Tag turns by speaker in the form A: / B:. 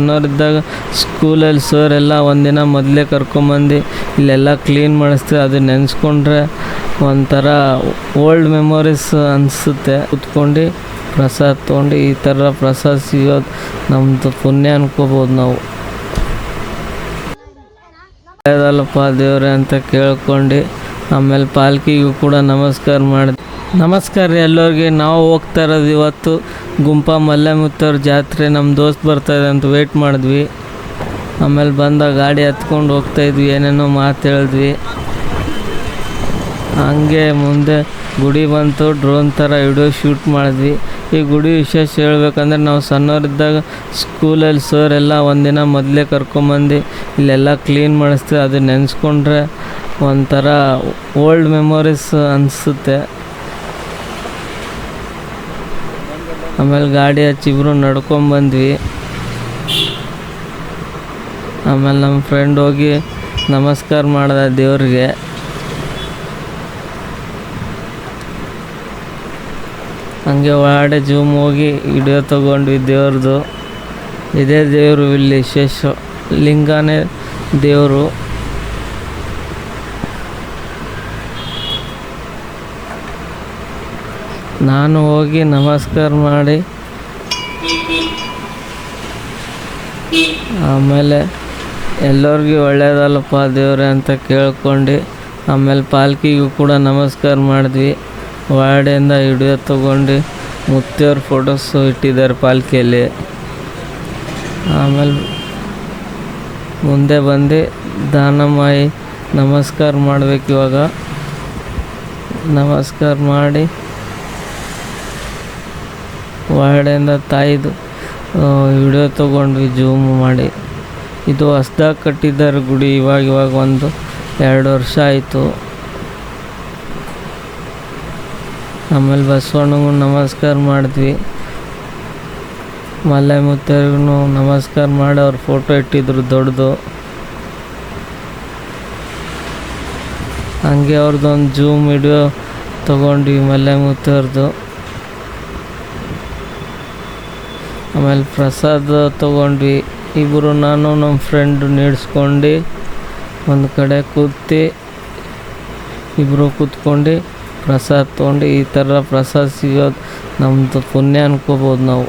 A: ಸಣ್ಣವರಿದ್ದಾಗ ಸ್ಕೂಲಲ್ಲಿ ಸರ್ ಎಲ್ಲ ಒಂದಿನ ಮೊದಲೇ ಕರ್ಕೊಂಬಂದು ಇಲ್ಲೆಲ್ಲ ಕ್ಲೀನ್ ಮಾಡಿಸ್ತೀವಿ ಅದು ನೆನೆಸ್ಕೊಂಡ್ರೆ ಒಂಥರ ಓಲ್ಡ್ ಮೆಮೊರೀಸ್ ಅನಿಸುತ್ತೆ. ಕುತ್ಕೊಂಡು ಪ್ರಸಾದ ತೊಗೊಂಡು ಈ ಥರ ಪ್ರಸಾದ ಸಿಗೋದು ನಮ್ಮದು ಪುಣ್ಯ ಅನ್ಕೋಬೋದು ನಾವು. ಒಳ್ಳೇದಲ್ಲಪ್ಪ ದೇವ್ರೆ ಅಂತ ಕೇಳ್ಕೊಂಡು ಆಮೇಲೆ ಪಾಲ್ಕಿಗೂ ಕೂಡ ನಮಸ್ಕಾರ ಮಾಡಿ ನಮಸ್ಕಾರ ರೀ ಎಲ್ಲರಿಗೆ. ನಾವು ಹೋಗ್ತಾ ಇರೋದು ಇವತ್ತು ಗುಂಪ ಮಲ್ಲೆಮುತ್ತವ್ರ ಜಾತ್ರೆ. ನಮ್ಮ ದೋಸ್ತ್ ಬರ್ತಾಯಿದೆ ಅಂತ ವೆಯ್ಟ್ ಮಾಡಿದ್ವಿ. ಆಮೇಲೆ ಬಂದ ಗಾಡಿ ಹತ್ಕೊಂಡು ಹೋಗ್ತಾ ಇದ್ವಿ. ಏನೇನೋ ಮಾತು ಹೇಳಿದ್ವಿ. ಹಂಗೆ ಮುಂದೆ ಗುಡಿ ಬಂತು. ಡ್ರೋನ್ ಥರ ವಿಡಿಯೋ ಶೂಟ್ ಮಾಡಿದ್ವಿ. ಈ ಗುಡಿ ವಿಶೇಷ ಹೇಳ್ಬೇಕಂದ್ರೆ ನಾವು ಸಣ್ಣವರಿದ್ದಾಗ ಸ್ಕೂಲಲ್ಲಿ ಸರ್ ಎಲ್ಲ ಒಂದಿನ ಮೊದಲೇ ಕರ್ಕೊಂಬಂದು ಇಲ್ಲೆಲ್ಲ ಕ್ಲೀನ್ ಮಾಡಿಸ್ತೀವಿ ಅದು ನೆನೆಸ್ಕೊಂಡ್ರೆ ಒಂಥರ ಓಲ್ಡ್ ಮೆಮೊರೀಸ್ ಅನಿಸುತ್ತೆ. ಆಮೇಲೆ ಗಾಡಿ ಹಚ್ಚಿ ಇಬ್ಬರು ನಡ್ಕೊಂಬಂದ್ವಿ ಆಮೇಲೆ ನಮ್ಮ ಫ್ರೆಂಡ್ ಹೋಗಿ ನಮಸ್ಕಾರ ಮಾಡ್ದೆ ದೇವ್ರಿಗೆ. ಹಂಗೆ ಒಳಗಡೆ ಜೂಮ್ ಹೋಗಿ ವಿಡಿಯೋ ತಗೊಂಡ್ವಿ ದೇವ್ರದ್ದು ಇದೇ ದೇವರು ಇಲ್ಲಿ ಶೇಷ ಲಿಂಗನೇ ದೇವರು. ನಾನು ಹೋಗಿ ನಮಸ್ಕಾರ ಮಾಡಿ, ಆಮೇಲೆ ಎಲ್ಲರಿಗೂ ಒಳ್ಳೇದಲ್ಲಪ್ಪ ದೇವ್ರೆ ಅಂತ ಕೇಳ್ಕೊಂಡು ಆಮೇಲೆ ಪಾಲ್ಕಿಗೂ ಕೂಡ ನಮಸ್ಕಾರ ಮಾಡಿದ್ವಿ. ವಾರ್ಡಿಂದ ವಿಡಿಯೋ ತೊಗೊಂಡು ಮುತ್ತಿಯವ್ರ ಫೋಟೋಸು ಇಟ್ಟಿದ್ದಾರೆ ಪಾಲ್ಕಿಯಲ್ಲಿ. ಆಮೇಲೆ ಮುಂದೆ ಬಂದು ದಾನಮಾಯಿ ನಮಸ್ಕಾರ ಮಾಡ್ಬೇಕು ಇವಾಗ. ನಮಸ್ಕಾರ ಮಾಡಿ ಒಳಗಡೆಯಿಂದ ತಾಯಿದು ವಿಡಿಯೋ ತೊಗೊಂಡ್ವಿ ಜೂಮ್ ಮಾಡಿ. ಇದು ಹೊಸ್ದಾಗಿ ಕಟ್ಟಿದ್ದಾರೆ ಗುಡಿ, ಇವಾಗ ಇವಾಗ ಒಂದು ಎರಡು ವರ್ಷ ಆಯಿತು. ಆಮೇಲೆ ಬಸವಣ್ಣಗೂ ನಮಸ್ಕಾರ ಮಾಡಿದ್ವಿ. ಮಲ್ಲೆ ಮುತ್ತರಿಗೂ ನಮಸ್ಕಾರ ಮಾಡಿ ಅವ್ರ ಫೋಟೋ ಇಟ್ಟಿದ್ರು ದೊಡ್ಡದು. ಹಂಗೆ ಅವ್ರದ್ದೊಂದು ಜೂಮ್ ವಿಡಿಯೋ ತೊಗೊಂಡ್ವಿ ಮಲ್ಲೆ ಮುತ್ತವ್ರದ್ದು ಆಮೇಲೆ ಪ್ರಸಾದ ತೊಗೊಂಡ್ವಿ. ಇಬ್ಬರು ನಾನು ನಮ್ಮ ಫ್ರೆಂಡ್ ನೀಡ್ಸ್ಕೊಂಡು ಒಂದು ಕಡೆ ಕೂತು ಇಬ್ಬರು ಕೂತ್ಕೊಂಡು ಪ್ರಸಾದ ತೊಗೊಂಡು ಈ ಥರ ಪ್ರಸಾದ ಸಿಗೋದು ನಮ್ಮದು ಪುಣ್ಯ ಅನ್ಕೋಬೋದು ನಾವು.